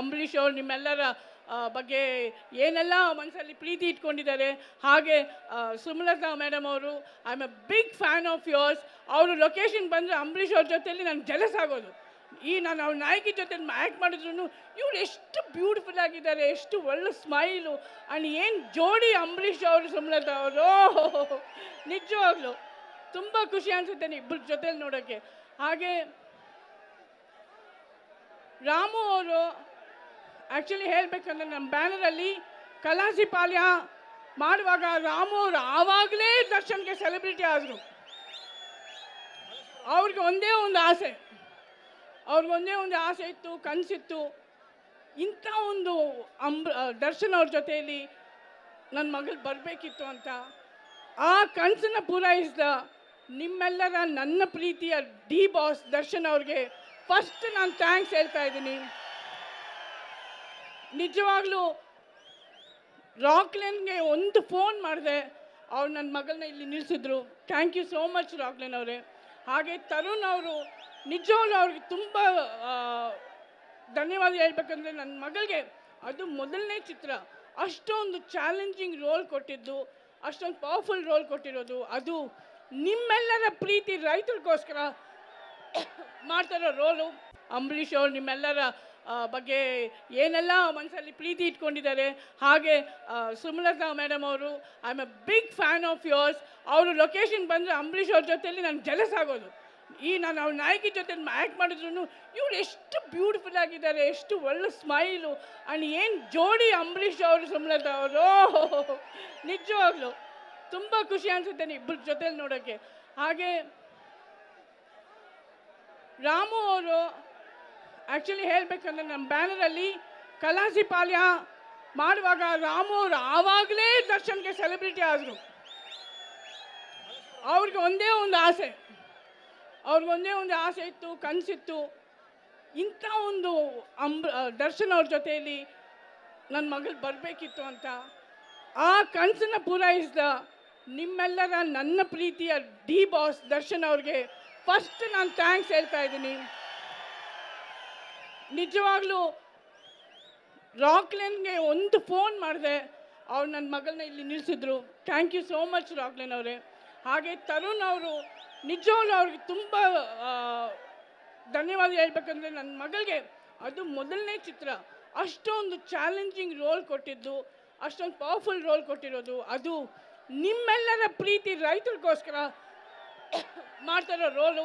ಅಂಬರೀಷ್ ಅವರು ನಿಮ್ಮೆಲ್ಲರ ಬಗ್ಗೆ ಏನೆಲ್ಲ ಮನಸ್ಸಲ್ಲಿ ಪ್ರೀತಿ ಇಟ್ಕೊಂಡಿದ್ದಾರೆ, ಹಾಗೆ ಸುಮಲತಾ ಮೇಡಮ್ ಅವರು I am a big fan of yours ಅವರು ಲೊಕೇಶನ್ ಬಂದರೆ ಅಂಬರೀಷ್ ಅವ್ರ ಜೊತೆಯಲ್ಲಿ ನಾನು ಜಲಸ್ ಆಗೋದು. ಈ ನಾನು ಅವ್ರ ನಾಯಕಿ ಜೊತೆ ಆ್ಯಕ್ಟ್ ಮಾಡಿದ್ರು ಇವ್ರು ಎಷ್ಟು ಬ್ಯೂಟಿಫುಲ್ ಆಗಿದ್ದಾರೆ, ಎಷ್ಟು ಒಳ್ಳೆ ಸ್ಮೈಲು ಆ್ಯಂಡ್ ಏನು ಜೋಡಿ ಅಂಬರೀಷ್ ಅವರು, ಸುಮಲತಾ ಅವರು. ನಿಜವಾಗ್ಲು. ತುಂಬ ಖುಷಿ ಅನಿಸುತ್ತೆ ಇಬ್ಬರ ಜೊತೆಲಿ ನೋಡೋಕ್ಕೆ ಹಾಗೆ, ರಾಮು ಅವರು ಆ್ಯಕ್ಚುಲಿ ಹೇಳಬೇಕಂದ್ರೆ ನಮ್ಮ ಬ್ಯಾನರಲ್ಲಿ ಕಲಾಸಿ ಪಾಲ್ಯ ಮಾಡುವಾಗ ರಾಮು ಅವರು ಆವಾಗಲೇ ದರ್ಶನ್ಗೆ ಸೆಲೆಬ್ರಿಟಿ ಆದರು. ಅವ್ರಿಗೆ ಒಂದೇ ಒಂದು ಆಸೆ. ಅವ್ರಿಗೆ ಒಂದೇ ಒಂದು ಆಸೆ ಇತ್ತು, ಕನಸಿತ್ತು. ಇಂಥ ಒಂದು ಅಂಬ ದರ್ಶನ್ ಅವ್ರ ಜೊತೆಯಲ್ಲಿ ನನ್ನ ಮಗಳು ಬರಬೇಕಿತ್ತು ಅಂತ. ಆ ಕನಸನ್ನು ಪೂರೈಸಿದ ನಿಮ್ಮೆಲ್ಲರ ನನ್ನ ಪ್ರೀತಿಯ ಡಿ ಬಾಸ್ ದರ್ಶನ್ ಅವ್ರಿಗೆ ಫಸ್ಟ್ ನಾನು ಥ್ಯಾಂಕ್ಸ್ ಹೇಳ್ತಾ ಇದ್ದೀನಿ. ನಿಜವಾಗ್ಲೂ ರಾಕ್ಲೆನ್ಗೆ ಒಂದು ಫೋನ್ ಮಾಡಿದೆ. ಅವ್ರು ನನ್ನ ಮಗಳನ್ನ ಇಲ್ಲಿ ನಿಲ್ಲಿಸಿದ್ರು thank you so much Rockline ಅವರೇ. ಹಾಗೆ ತರುಣ್ ಅವರು ನಿಜವಾಗ್ಲೂ ಅವ್ರಿಗೆ ತುಂಬ ಧನ್ಯವಾದ ಹೇಳ್ಬೇಕಂದ್ರೆ ನನ್ನ ಮಗಳಿಗೆ ಅದು ಮೊದಲನೇ ಚಿತ್ರ. ಅಷ್ಟೊಂದು ಚಾಲೆಂಜಿಂಗ್ ರೋಲ್ ಕೊಟ್ಟಿದ್ದು, ಅಷ್ಟೊಂದು ಪವರ್ಫುಲ್ ರೋಲ್ ಕೊಟ್ಟಿರೋದು, ಅದು ನಿಮ್ಮೆಲ್ಲರ ಪ್ರೀತಿ ರೈತರಿಗೋಸ್ಕರ ಮಾಡ್ತಾರೋ ರೋಲು. ಅಂಬರೀಷ್ ಅವರು ನಿಮ್ಮೆಲ್ಲರ ಬಗ್ಗೆ ಏನೆಲ್ಲ ಮನಸ್ಸಲ್ಲಿ ಪ್ರೀತಿ ಇಟ್ಕೊಂಡಿದ್ದಾರೆ. ಹಾಗೆ ಸುಮಲತಾ ಮೇಡಮ್ ಅವರು I am a big fan of yours ಅವರು ಲೊಕೇಶನ್ ಬಂದರೆ ಅಂಬರೀಷ್ ಅವ್ರ ಜೊತೆಯಲ್ಲಿ ನಾನು ಜಲಸ್ ಆಗೋದು. ಈ ನಾನು ಅವ್ರ ನಾಯಕಿ ಜೊತೆ ಆ್ಯಕ್ಟ್ ಮಾಡಿದ್ರು ಇವ್ರು ಎಷ್ಟು ಬ್ಯೂಟಿಫುಲ್ ಆಗಿದ್ದಾರೆ, ಎಷ್ಟು ಒಳ್ಳೆ ಸ್ಮೈಲು ಆ್ಯಂಡ್ ಏನು ಜೋಡಿ ಅಂಬರೀಷ್ ಅವರು, ಸುಮಲತಾ ಅವರು. ನಿಜವಾಗ್ಲು ತುಂಬ ಖುಷಿ ಅನಿಸುತ್ತೆ ಇಬ್ಬರ ಜೊತೆಯಲ್ಲಿ ನೋಡೋಕ್ಕೆ ಹಾಗೆ, ರಾಮು ಅವರು ಆ್ಯಕ್ಚುಲಿ ಹೇಳಬೇಕಂದ್ರೆ ನಮ್ಮ ಬ್ಯಾನರಲ್ಲಿ ಕಲಾಸಿ ಪಾಳ್ಯ ಮಾಡುವಾಗ ರಾಮು ಅವರು ಆವಾಗಲೇ ದರ್ಶನ್ಗೆ ಸೆಲೆಬ್ರಿಟಿ ಆದರು. ಅವ್ರಿಗೆ ಒಂದೇ ಒಂದು ಆಸೆ. ಅವ್ರಿಗೆ ಒಂದೇ ಒಂದು ಆಸೆ ಇತ್ತು, ಕನಸಿತ್ತು. ಇಂಥ ಒಂದು ಅಂಬ ದರ್ಶನ್ ಅವ್ರ ಜೊತೆಯಲ್ಲಿ ನನ್ನ ಮಗಳು ಬರಬೇಕಿತ್ತು ಅಂತ. ಆ ಕನಸನ್ನು ಪೂರೈಸಿದ ನಿಮ್ಮೆಲ್ಲರ ನನ್ನ ಪ್ರೀತಿಯ ಡಿ ಬಾಸ್ ದರ್ಶನ್ ಅವ್ರಿಗೆ ಫಸ್ಟ್ ನಾನು ಥ್ಯಾಂಕ್ಸ್ ಹೇಳ್ತಾ ಇದ್ದೀನಿ. ನಿಜವಾಗ್ಲೂ ರಾಕ್ಲೆನ್ಗೆ ಒಂದು ಫೋನ್ ಮಾಡಿದೆ. ಅವ್ರು ನನ್ನ ಮಗಳನ್ನ ಇಲ್ಲಿ ನಿಲ್ಲಿಸಿದ್ರು. Thank you so much Rockline ಅವರೇ. ಹಾಗೆ ತರುಣ್ ಅವರು ನಿಜವಾಗ್ಲೂ ಅವ್ರಿಗೆ ತುಂಬ ಧನ್ಯವಾದ ಹೇಳ್ಬೇಕಂದ್ರೆ ನನ್ನ ಮಗಳಿಗೆ ಅದು ಮೊದಲನೇ ಚಿತ್ರ. ಅಷ್ಟೊಂದು ಚಾಲೆಂಜಿಂಗ್ ರೋಲ್ ಕೊಟ್ಟಿದ್ದು. ಅಷ್ಟೊಂದು ಪವರ್ಫುಲ್ ರೋಲ್ ಕೊಟ್ಟಿರೋದು. ಅದು ನಿಮ್ಮೆಲ್ಲರ ಪ್ರೀತಿ ರೈತರಿಗೋಸ್ಕರ ಮಾಡ್ತಾರೋ ರೋಲು